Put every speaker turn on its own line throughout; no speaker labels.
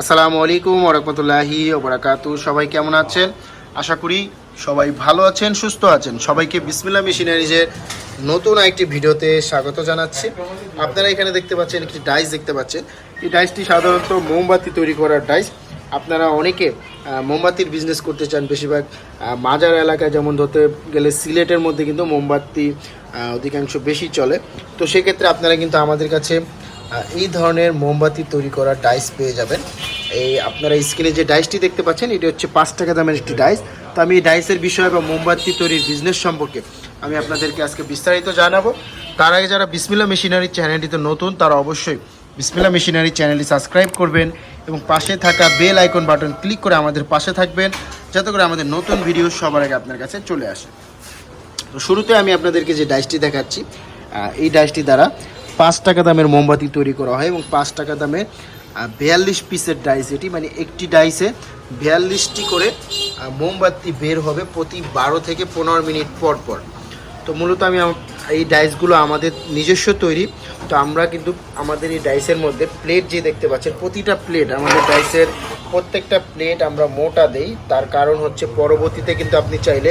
আসসালামু আলাইকুম ওরহমতুল্লাহি ওবরাকাতু সবাই কেমন আছেন? আশা করি সবাই ভালো আছেন, সুস্থ আছেন। সবাইকে বিসমিল্লা মেশিনারিজের নতুন একটি ভিডিওতে স্বাগত জানাচ্ছি। আপনারা এখানে দেখতে পাচ্ছেন একটি ডাইস দেখতে পাচ্ছেন। এই ডাইসটি সাধারণত মোমবাতি তৈরি করার ডাইস। আপনারা অনেকে মোমবাতির বিজনেস করতে চান বেশিরভাগ মাজার এলাকায় যেমন ধরতে গেলে সিলেটের মধ্যে কিন্তু মোমবাতি অধিকাংশ বেশি চলে। তো সেক্ষেত্রে আপনারা কিন্তু আমাদের কাছে এই ধরনের মোমবাতি তৈরি করা ডাইস পেয়ে যাবেন। এই আপনারা স্ক্রিনে যে ডাইসটি দেখতে পাচ্ছেন, এটি হচ্ছে পাঁচ টাকা দামের একটি ডাইস তো আমি এই ডাইসের বিষয় বা মোমবাতি তৈরির বিজনেস সম্পর্কে আমি আপনাদেরকে আজকে বিস্তারিত জানাব। তার আগে যারা বিসমিল্লা মেশিনারি চ্যানেলটিতে নতুন, তারা অবশ্যই বিসমিল্লা মেশিনারি চ্যানেলটি সাবস্ক্রাইব করবেন এবং পাশে থাকা বেল আইকন বাটন ক্লিক করে আমাদের পাশে থাকবেন, যাতে করে আমাদের নতুন ভিডিও সবার আগে আপনার কাছে চলে আসে। তো শুরুতে আমি আপনাদেরকে যে ডাইসটি দেখাচ্ছি এই ডাইসটি দ্বারা পাঁচ টাকা দামের মোমবাতি তৈরি করা হয় এবং পাঁচ টাকা দামের বিয়াল্লিশ পিসের ডাইস এটি মানে একটি ডাইসে বিয়াল্লিশটি করে মোমবাতি বের হবে প্রতি বারো থেকে পনেরো মিনিট পর পর। তো মূলত আমি এই ডাইসগুলো আমাদের নিজস্ব তৈরি। তো আমরা কিন্তু আমাদের এই ডাইসের মধ্যে প্লেট যে দেখতে পাচ্ছেন, প্রতিটা প্লেট, আমাদের ডাইসের প্রত্যেকটা প্লেট আমরা মোটা দেই। তার কারণ হচ্ছে পরবর্তীতে কিন্তু আপনি চাইলে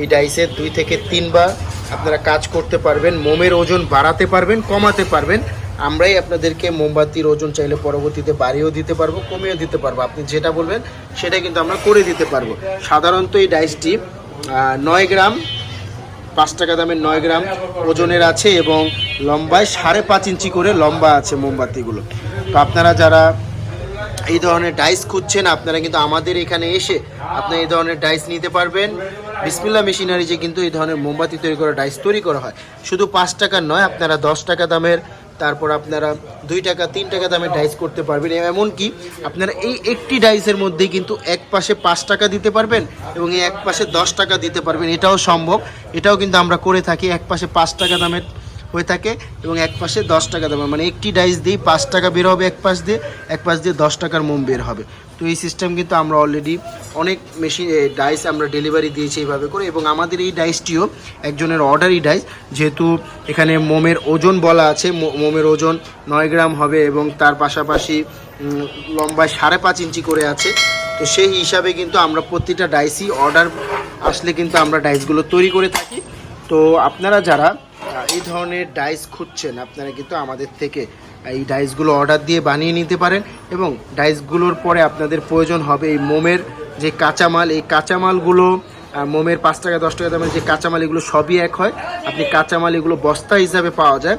এই ডাইসের দুই থেকে তিনবার আপনারা কাজ করতে পারবেন, মোমের ওজন বাড়াতে পারবেন, কমাতে পারবেন। আমরাই আপনাদেরকে মোমবাতির ওজন চাইলে পরবর্তীতে বাড়িয়েও দিতে পারব, কমিয়েও দিতে পারব। আপনি যেটা বলবেন, সেটা কিন্তু আমরা করে দিতে পারব। সাধারণত এই ডাইসটি নয় গ্রাম, পাঁচ টাকা দামের নয় গ্রাম ওজনের আছে এবং লম্বায় সাড়ে পাঁচ ইঞ্চি করে লম্বা আছে মোমবাতিগুলো। তো আপনারা যারা এই ধরনের ডাইস খুঁজছেন, আপনারা কিন্তু আমাদের এখানে এসে আপনারা এই ধরনের ডাইস নিতে পারবেন। বিসমিল্লা মেশিনারি যে কিন্তু এই ধরনের মোমবাতি তৈরি করা ডাইস তৈরি করা হয়। শুধু পাঁচ টাকার নয়, আপনারা দশ টাকা দামের, তারপর আপনারা দুই টাকা, তিন টাকা দামের ডাইস করতে পারবেন। এমনকি আপনারা এই একটি ডাইসের মধ্যেই কিন্তু এক পাশে পাঁচ টাকা দিতে পারবেন এবং এই এক পাশে দশ টাকা দিতে পারবেন। এটাও সম্ভব। এটাও কিন্তু আমরা করে থাকি, এক পাশে পাঁচ টাকা দামের হয়ে থাকে এবং এক পাশে দশ টাকা দেবে মানে একটি ডাইস দিয়েই পাঁচ টাকা বের হবে এক পাশ দিয়ে, এক পাশ দিয়ে দশ টাকার মোম বের হবে। তো এই সিস্টেম কিন্তু আমরা অলরেডি অনেক মেশিন ডাইস আমরা ডেলিভারি দিয়েছি এইভাবে করে এবং আমাদের এই ডাইসটিও একজনের অর্ডারই ডাইস যেহেতু এখানে মোমের ওজন বলা আছে মোমের ওজন নয় গ্রাম হবে এবং তার পাশাপাশি লম্বায় সাড়ে পাঁচ ইঞ্চি করে আছে। তো সেই হিসাবে কিন্তু আমরা প্রতিটা ডাইসই অর্ডার আসলে কিন্তু আমরা ডাইসগুলো তৈরি করে থাকি। তো আপনারা যারা এই ধরনের ডাইস খুঁজছেন আপনারা কিন্তু আমাদের থেকে। এই ডাইসগুলো অর্ডার দিয়ে বানিয়ে নিতে পারেন এবং ডাইসগুলোর পরে আপনাদের প্রয়োজন হবে এই মোমের যে কাঁচামাল। এই কাঁচামালগুলো মোমের পাঁচ টাকা, দশ টাকা দামের যে কাঁচামাল, এগুলো সবই এক হয়। আপনি কাঁচামাল এগুলো বস্তা হিসাবে পাওয়া যায়।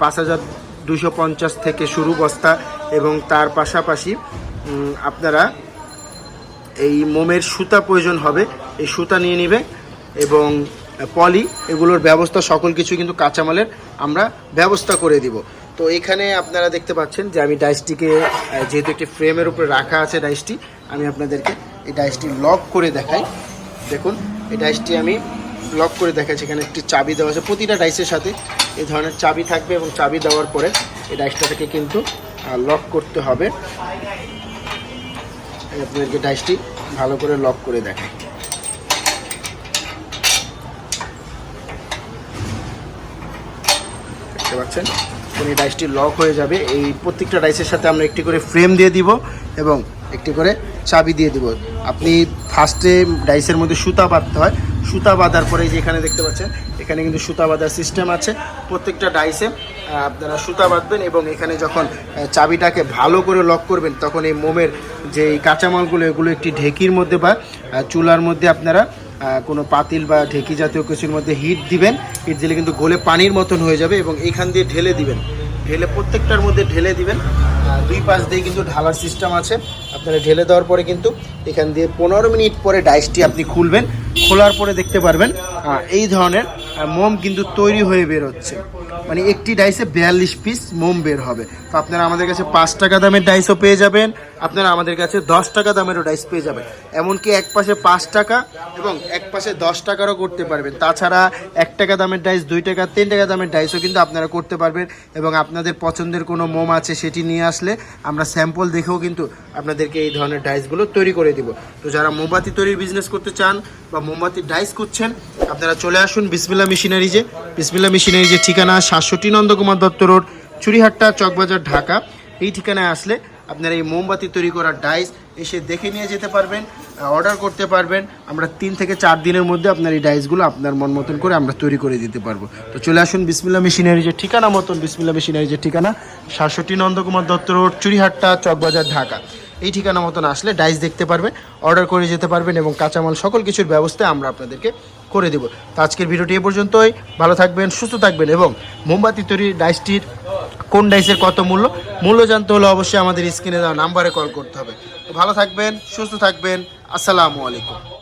পাঁচ হাজার দুশো পঞ্চাশ থেকে শুরু বস্তা এবং তার পাশাপাশি আপনারা এই মোমের সুতা প্রয়োজন হবে। এই সুতা নিয়ে নেবে এবং পলি, এগুলোর ব্যবস্থা, সকল কিছু কিন্তু কাঁচামালের আমরা ব্যবস্থা করে দিব। তো এখানে আপনারা দেখতে পাচ্ছেন যে আমি ডাইসটিকে যেহেতু একটি ফ্রেমের উপরে রাখা আছে ডাইসটি, আমি আপনাদেরকে এই ডাইসটি লক করে দেখাই। দেখুন, এই ডাইসটি আমি লক করে দেখাচ্ছি। এখানে একটি চাবি দেওয়া আছে। প্রতিটা ডাইসের সাথে এই ধরনের চাবি থাকবে এবং চাবি দেওয়ার পরে এই ডাইসটাকে কিন্তু লক করতে হবে। আপনাদেরকে ডাইসটি ভালো করে লক করে দেখাই। পাচ্ছেন। এখন এই ডাইসটি লক হয়ে যাবে। এই প্রত্যেকটা ডাইসের সাথে আমরা একটি করে ফ্রেম দিয়ে দিব এবং একটি করে চাবি দিয়ে দিব। আপনি ফার্স্টে ডাইসের মধ্যে সুতা বাঁধতে হয়। সুতা বাঁধার পরে যে এখানে দেখতে পাচ্ছেন, এখানে কিন্তু সুতা বাঁধার সিস্টেম আছে। প্রত্যেকটা ডাইসে আপনারা সুতা বাঁধবেন এবং এখানে যখন চাবিটাকে ভালো করে লক করবেন, তখন এই মোমের যে কাঁচামালগুলো, এগুলো একটি ঢেকির মধ্যে বা চুলার মধ্যে আপনারা কোনো পাতিল বা ঢেকি জাতীয় কিছুর মধ্যে হিট দিবেন। হিট দিলে কিন্তু গোলে পানির মতন হয়ে যাবে এবং এখান দিয়ে ঢেলে দিবেন। ঢেলে প্রত্যেকটার মধ্যে ঢেলে দিবেন। দুই পাশ দিয়ে কিন্তু ঢালার সিস্টেম আছে। আপনারা ঢেলে দেওয়ার পরে কিন্তু এখান দিয়ে পনেরো মিনিট পরে ডাইসটি আপনি খুলবেন। খোলার পরে দেখতে পারবেন এই ধরনের মোম কিন্তু তৈরি হয়ে বের হচ্ছে। মানে একটি ডাইসে বিয়াল্লিশ পিস মোম বের হবে। তো আপনারা আমাদের কাছে পাঁচ টাকা দামের ডাইসও পেয়ে যাবেন। আপনারা আমাদের কাছে দশ টাকা দামেরও ডাইস পেয়ে যাবেন। এমনকি এক পাশে পাঁচ টাকা এবং এক পাশে দশ টাকারও করতে পারবেন। তাছাড়া এক টাকা দামের ডাইস দুই টাকা, তিন টাকা দামের ডাইসও কিন্তু আপনারা করতে পারবেন এবং আপনাদের পছন্দের কোনো মোম আছে সেটি নিয়ে আসলে আমরা স্যাম্পল দেখেও কিন্তু আপনাদেরকে এই ধরনের ডাইসগুলো তৈরি করে দিব। তো যারা মোমবাতি তৈরির বিজনেস করতে চান বা মোমবাতির ডাইস করছেন আপনারা চলে আসুন বিসমিল্লা মেশিনারিজে। বিসমিল্লা মেশিনারিজের ঠিকানা সাতষট্টি নন্দকুমার দত্ত রোড, চুরিহাট্টা, চকবাজার, ঢাকা। এই ঠিকানায় আসলে আপনারা এই মোমবাতি তৈরি করার ডাইস এসে দেখে নিয়ে যেতে পারবেন অর্ডার করতে পারবেন। আমরা তিন থেকে চার দিনের মধ্যে আপনার এই ডাইসগুলো আপনার মন মতন করে আমরা তৈরি করে দিতে পারব। তো চলে আসুন বিসমিল্লা মেশিনারিজের ঠিকানা মতন বিসমিল্লা মেশিনারিজের ঠিকানা, সাতষট্টি নন্দকুমার দত্ত রোড চুরিহাট্টা চকবাজার, ঢাকা। এই ঠিকানা মতন আসলে ডাইস দেখতে পারবেন অর্ডার করে যেতে পারবেন এবং কাঁচামাল সকল কিছুর ব্যবস্থা আমরা আপনাদেরকে করে দেবো। তো আজকের ভিডিওটি এ পর্যন্তই। ভালো থাকবেন, সুস্থ থাকবেন এবং মোমবাতি তৈরির ডাইসটির কোন ডাইসের কত মূল্য? মূল্য জানতে হলে অবশ্যই আমাদের স্ক্রিনে দেওয়া নাম্বারে কল করতে হবে। ভালো থাকবেন, সুস্থ থাকবেন। আসসালামু আলাইকুম।